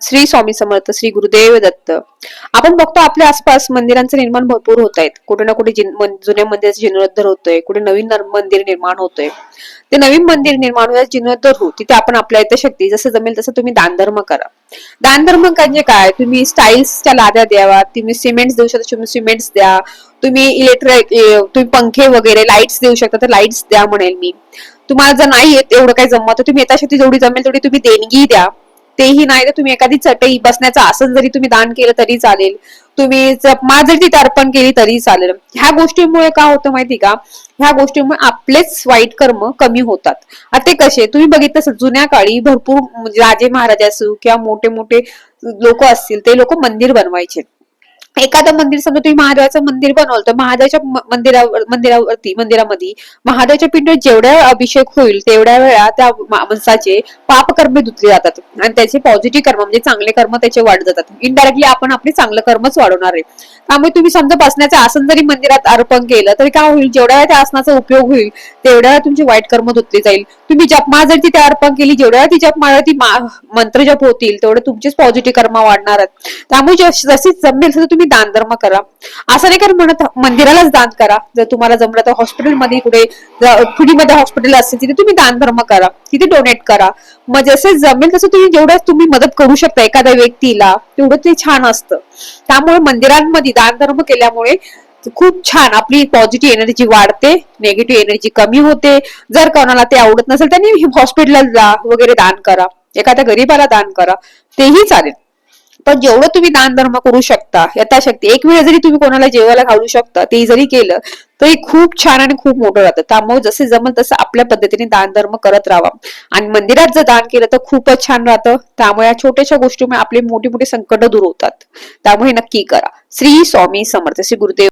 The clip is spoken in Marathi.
श्री स्वामी समर्थ श्री गुरुदेव दत्त. आपण बघतो आपल्या आसपास मंदिरांचं निर्माण भरपूर होत आहेत कुठे ना कुठे जुन्या मंदिराचं जीर्णोद्धार होतोय. कुठे नवीन मंदिर निर्माण होतोय. ते नवीन मंदिर निर्माण होत जीर्णोद्धार हो तिथे आपण आपल्या इथे शक्ती जसं जमेल तसं तुम्ही दानधर्म करा. दानधर्म म्हणजे काय? तुम्ही स्टाईल्सच्या लाद्या द्यावा तुम्ही सिमेंट देऊ शकता तुम्ही सिमेंट्स द्या तुम्ही इलेक्ट्रिक तुम्ही पंखे वगैरे लाईट्स देऊ शकता तर लाईट्स द्या म्हणेल मी. तुम्हाला जर नाही येत एवढं काही जमत तुम्ही येता शक्ती जेवढी जमेल तेवढी तुम्ही देणगी द्या. तेही नाही तर तुम्ही एखादी चटई बसण्याचं आसन जरी तुम्ही दान केलं तरी चालेल. तुम्ही जपमा जरी तिथे अर्पण केली तरी चालेल. ह्या गोष्टीमुळे का होतं माहिती का? ह्या गोष्टीमुळे आपलेच वाईट कर्म कमी होतात. आता ते कसे? तुम्ही बघितलं जुन्या काळी भरपूर म्हणजे राजे महाराजा असू किंवा मोठे मोठे लोक असतील ते लोक मंदिर बनवायचे. एखादं मंदिर समजा तुम्ही महादेवाचं मंदिर बनवलं तर महादेवाच्या मंदिरावर मंदिरावरती मंदिरामध्ये महादेवाच्या पिंड जेवढ्या अभिषेक होईल तेवढ्या वेळा त्या माणसाचे पाप कर्म धुतले जातात. आणि त्याचे पॉझिटिव्ह कर्म म्हणजे चांगले कर्म त्याचे वाढत जातात. इनडायरेक्टली आपण आपले चांगलं कर्मच वाढवणार आहे. त्यामुळे तुम्ही समजा बसण्याचं आसन जरी मंदिरात अर्पण केलं तरी काय होईल? जेवढ्या वेळा त्या आसनाचा उपयोग होईल तेवढ्या वेळा तुमचे वाईट कर्म धुतले जाईल. तुम्ही जपमाळ जर तिथे अर्पण केली जेवढ्या वेळा ती जपमाळा ती मंत्र जप होतील तेवढे तुमचेच पॉझिटिव्ह कर्म वाढणार आहेत. त्यामुळे जशी जमेल तुम्ही तुम्ही दान धर्म करा. असं नाही कारण म्हणत मंदिरालाच दान करा. जर तुम्हाला जमलं तर हॉस्पिटलमध्ये कुठे फ्रीमध्ये हॉस्पिटल असेल तिथे तुम्ही दानधर्म करा. तिथे डोनेट करा. मग जसे जमेल तसं तुम्ही जेवढं तुम्ही मदत करू शकता एखाद्या व्यक्तीला तेवढं ते छान असतं. त्यामुळे मंदिरांमध्ये दानधर्म केल्यामुळे खूप छान आपली पॉझिटिव्ह एनर्जी वाढते नेगेटिव्ह एनर्जी कमी होते. जर कोणाला ते आवडत नसेल त्यांनी हॉस्पिटलला जा वगैरे दान करा. एखाद्या गरीबाला दान करा. तेही चालेल. पण जेवढं तुम्ही दान धर्म करू शकता यथाशक्ती एक वेळ जरी तुम्ही कोणाला जेवायला घालू शकता ते जरी केलं तरी खूप छान आणि खूप मोठं राहतं त्यामुळे जसे जमल तसं आपल्या पद्धतीने दान धर्म करत राहावा. आणि मंदिरात जर दान केलं तर खूपच छान राहतं. त्यामुळे या छोट्याशा गोष्टीमुळे आपले मोठे मोठे संकट दूर होतात. त्यामुळे नक्की करा. श्री स्वामी समर्थ. श्री गुरुदेव